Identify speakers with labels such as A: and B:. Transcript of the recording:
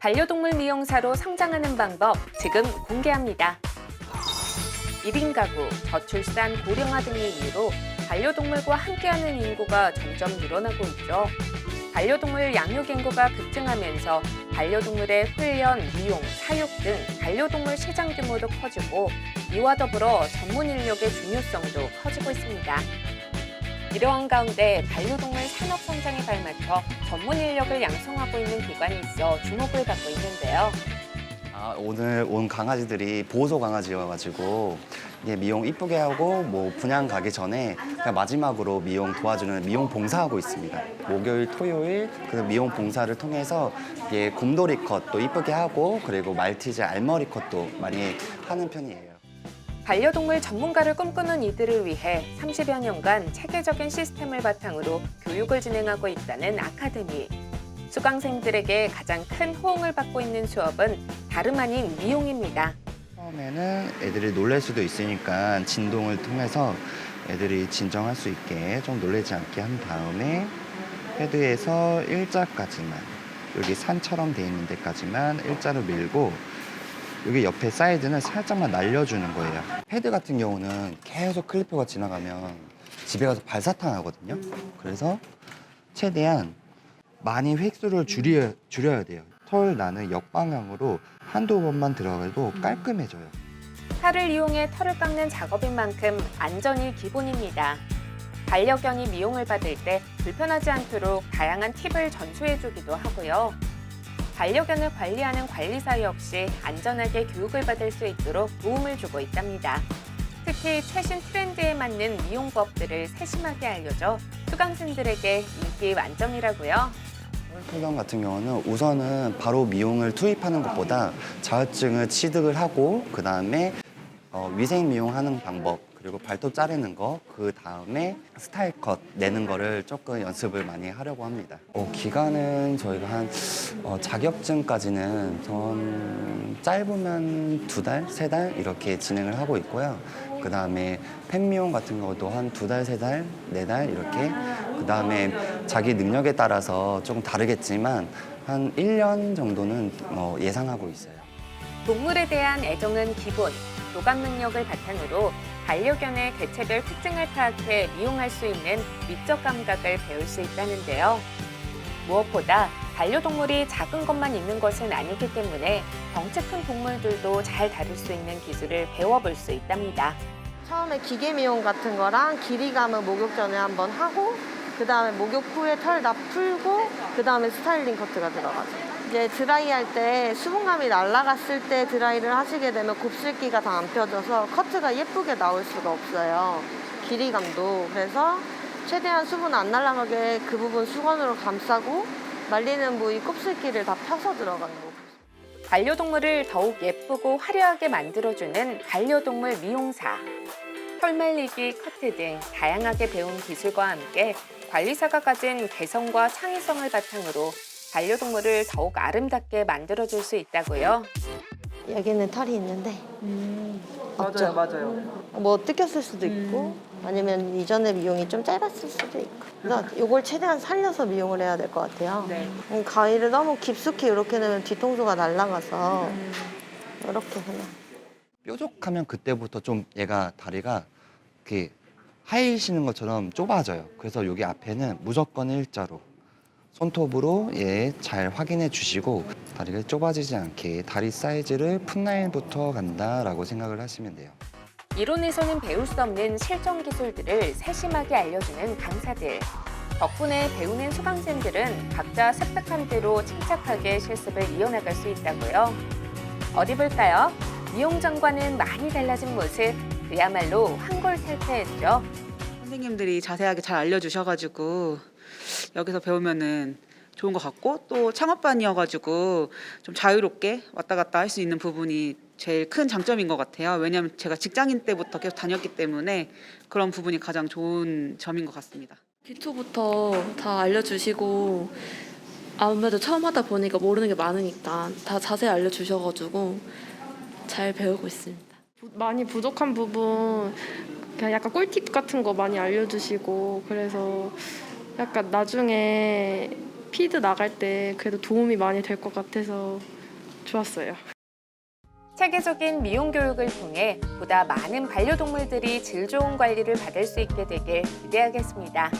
A: 반려동물 미용사로 성장하는 방법 지금 공개합니다. 1인 가구, 저출산, 고령화 등의 이유로 반려동물과 함께하는 인구가 점점 늘어나고 있죠. 반려동물 양육 인구가 급증하면서 반려동물의 훈련, 미용, 사육 등 반려동물 시장 규모도 커지고 이와 더불어 전문 인력의 중요성도 커지고 있습니다. 이러한 가운데 반려동물 산업 성장에 발맞춰 전문 인력을 양성하고 있는 기관이 있어 주목을 받고 있는데요.
B: 아, 오늘 온 강아지들이 보호소 강아지여가지고 이게 미용 이쁘게 하고 뭐 분양 가기 전에 그냥 마지막으로 미용 도와주는 미용 봉사하고 있습니다. 목요일, 토요일 그 미용 봉사를 통해서 이게 곰돌이 컷도 이쁘게 하고 그리고 말티즈 알머리 컷도 많이 하는 편이에요.
A: 반려동물 전문가를 꿈꾸는 이들을 위해 30여 년간 체계적인 시스템을 바탕으로 교육을 진행하고 있다는 아카데미. 수강생들에게 가장 큰 호응을 받고 있는 수업은 다름 아닌 미용입니다.
B: 처음에는 애들이 놀랄 수도 있으니까 진동을 통해서 애들이 진정할 수 있게 좀 놀라지 않게 한 다음에 헤드에서 일자까지만 여기 산처럼 돼 있는 데까지만 일자로 밀고 여기 옆에 사이드는 살짝만 날려주는 거예요. 헤드 같은 경우는 계속 클리퍼가 지나가면 집에 가서 발사탄 하거든요. 그래서 최대한 많이 획수를 줄여, 줄여야 돼요. 털 나는 역방향으로 한두 번만 들어가도 깔끔해져요.
A: 팔을 이용해 털을 깎는 작업인 만큼 안전이 기본입니다. 반려견이 미용을 받을 때 불편하지 않도록 다양한 팁을 전수해주기도 하고요. 반려견을 관리하는 관리사 역시 안전하게 교육을 받을 수 있도록 도움을 주고 있답니다. 특히 최신 트렌드에 맞는 미용법들을 세심하게 알려줘 수강생들에게 인기 만점이라고요.
B: 혈관 같은 경우는 우선은 바로 미용을 투입하는 것보다 자극증을 취득을 하고 그 다음에 위생 미용하는 방법 그리고 발톱 자르는 거 그 다음에 스타일 컷 내는 거를 조금 연습을 많이 하려고 합니다. 어, 기간은 저희가 한 어, 자격증까지는 전 짧으면 두 달, 세 달 이렇게 진행을 하고 있고요. 그 다음에 팬미용 같은 것도 한 두 달, 세 달, 네 달 이렇게. 그 다음에 자기 능력에 따라서 조금 다르겠지만 한 1년 정도는 어, 예상하고 있어요.
A: 동물에 대한 애정은 기본, 교감 능력을 바탕으로 반려견의 개체별 특징을 파악해 미용할 수 있는 미적 감각을 배울 수 있다는데요. 무엇보다 반려동물이 작은 것만 있는 것은 아니기 때문에 덩치 큰 동물들도 잘 다룰 수 있는 기술을 배워볼 수 있답니다.
C: 처음에 기계 미용 같은 거랑 길이 감은 목욕 전에 한번 하고 그 다음에 목욕 후에 털 다 풀고 그 다음에 스타일링 커트가 들어가죠. 이제 드라이 할 때 수분감이 날아갔을 때 드라이를 하시게 되면 곱슬기가 다 안 펴져서 커트가 예쁘게 나올 수가 없어요. 길이감도. 그래서 최대한 수분 안 날아가게 그 부분 수건으로 감싸고 말리는 부위 곱슬기를 다 펴서 들어가는 거.
A: 반려동물을 더욱 예쁘고 화려하게 만들어주는 반려동물 미용사. 털 말리기, 커트 등 다양하게 배운 기술과 함께 관리사가 가진 개성과 창의성을 바탕으로 반려동물을 더욱 아름답게 만들어줄 수 있다고요.
C: 여기는 털이 있는데 없죠?
D: 맞아요.
C: 뭐 뜯겼을 수도 있고 아니면 이전에 미용이 좀 짧았을 수도 있고 그래서 이걸 최대한 살려서 미용을 해야 될 것 같아요
D: 네.
C: 음, 가위를 너무 깊숙이 이렇게 넣으면 뒤통수가 날아가서 이렇게 그냥
B: 뾰족하면 그때부터 좀 얘가 다리가 이렇게 하이시는 것처럼 좁아져요. 그래서 여기 앞에는 무조건 일자로 손톱으로 얘잘 확인해 주시고 다리가 좁아지지 않게 다리 사이즈를 풋라인부터 간다라고 생각을 하시면 돼요.
A: 이론에서는 배울 수 없는 실전 기술들을 세심하게 알려주는 강사들. 덕분에 배우는 수강생들은 각자 습득한 대로 침착하게 실습을 이어나갈 수 있다고요. 어디 볼까요? 미용장과는 많이 달라진 모습, 그야말로 환골탈태했죠.
D: 선생님들이 자세하게 잘 알려주셔가지고 여기서 배우면은 좋은 것 같고 또 창업반이어가지고 좀 자유롭게 왔다 갔다 할 수 있는 부분이 제일 큰 장점인 것 같아요. 왜냐하면 제가 직장인 때부터 계속 다녔기 때문에 그런 부분이 가장 좋은 점인 것 같습니다.
E: 기초부터 다 알려주시고 아무래도 처음 하다 보니까 모르는 게 많으니까 다 자세히 알려주셔가지고 잘 배우고 있습니다.
F: 부- 많이 부족한 부분 그냥 약간 꿀팁 같은 거 많이 알려주시고 그래서 약간 나중에 피드 나갈 때 그래도 도움이 많이 될 것 같아서 좋았어요.
A: 체계적인 미용 교육을 통해 보다 많은 반려동물들이 질 좋은 관리를 받을 수 있게 되길 기대하겠습니다.